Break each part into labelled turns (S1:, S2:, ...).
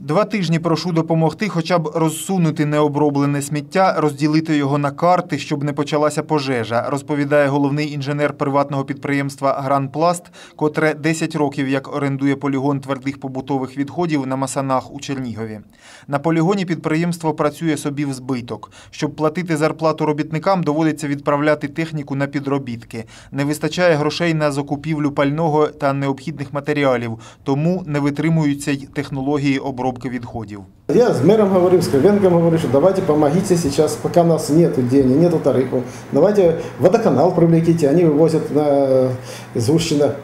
S1: Два тижні прошу допомогти хоча б розсунути необроблене сміття, розділити його на карти, щоб не почалася пожежа, розповідає головний інженер приватного підприємства Гранпласт, котре 10 років як орендує полігон твердих побутових відходів на Масанах у Чернігові. На полігоні підприємство працює собі в збиток. Щоб платити зарплату робітникам, доводиться відправляти техніку на підробітки. Не вистачає грошей на закупівлю пального та необхідних матеріалів, тому не витримуються й технології обробки відходів.
S2: Я с мэром говорил, с Кривенком говорю, что давайте помогите сейчас, пока у нас нет денег, нету тарифов. Давайте водоканал привлеките, они вывозят на, из Ущина.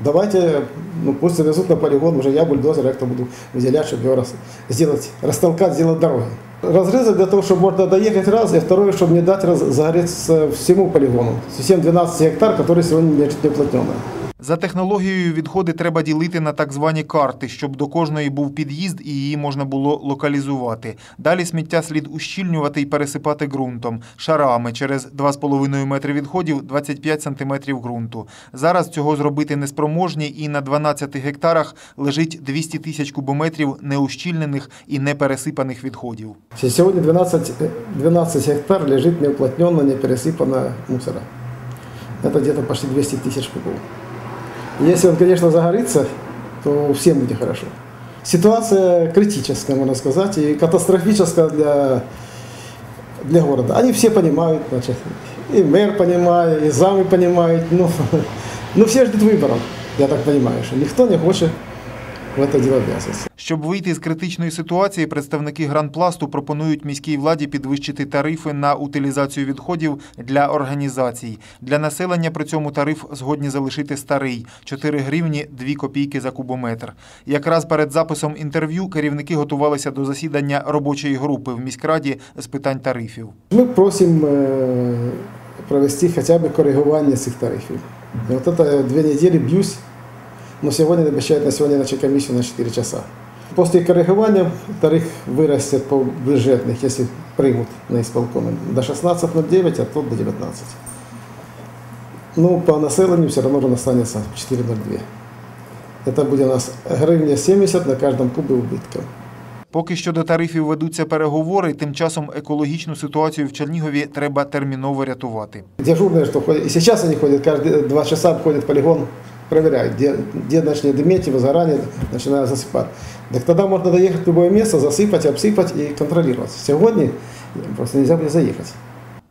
S2: Давайте, ну пусть завезут на полигон, уже я бульдозер, я кто буду выделять, чтобы его раз, сделать, растолкать, сделать дороги. Разрезать для того, чтобы можно доехать раз, и второе, чтобы не дать раз, загореться всему полигону. Всем 12 гектар, которые сегодня не уплотненные.
S1: За технологією відходи треба ділити на так звані карти, щоб до кожної був під'їзд і її можна було локалізувати. Далі сміття слід ущільнювати і пересипати ґрунтом, шарами через 2,5 метри відходів 25 сантиметрів ґрунту. Зараз цього зробити неспроможні і на 12 гектарах лежить 200 тисяч кубометрів неущільнених і не пересипаних відходів.
S2: Сегодня 12, 12 гектар лежит неуплотненно, не пересыпано мусора. Это где-то почти 200 тысяч кубов. Если он, конечно, загорится, то всем будет хорошо. Ситуация критическая, можно сказать, и катастрофическая для, для города. Они все понимают, значит, и мэр понимает, и замы понимают, ну, ну все ждут выборов, я так понимаю, что никто не хочет в это дело ввязываться.
S1: Щоб вийти з критичної ситуації, представники Гранпласту пропонують міській владі підвищити тарифи на утилізацію відходів для організацій. Для населення при цьому тариф згодні залишити старий 4 гривні 2 копійки за кубометр. Якраз перед записом інтерв'ю керівники готувалися до засідання робочої групи в міськраді з питань тарифів.
S2: Мы просим э, провести хотя бы коррегирование этих тарифов. И вот это две недели бьюсь, но сегодня обещают на сегодня начать комиссию на 4 часа. После коррегирования тариф вырастет по бюджетных, если примут на исполкоме, до 16,09, а то до 19. Ну, по населению все равно он останется 4,02. Это будет у нас гривня 70 на каждом кубе убытка.
S1: Поки що до тарифів ведуться переговори, тим часом екологічну ситуацію в Чернігові треба терміново рятувати.
S2: Дежурные, что ходят, и сейчас они ходят, каждые два часа обходят полигон, проверяют, где, где начнет дыметь, возгорание, начинают засыпать. Так тогда можно доехать в любое место, засыпать, обсыпать и контролировать. Сегодня просто нельзя будет заехать.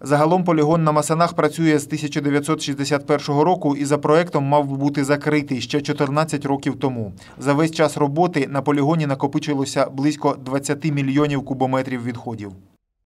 S1: Загалом полігон на Масанах працює з 1961 року і за проектом мав би бути закритий ще 14 років тому. За весь час роботи на полігоні накопичилося близько 20 мільйонів кубометрів відходів.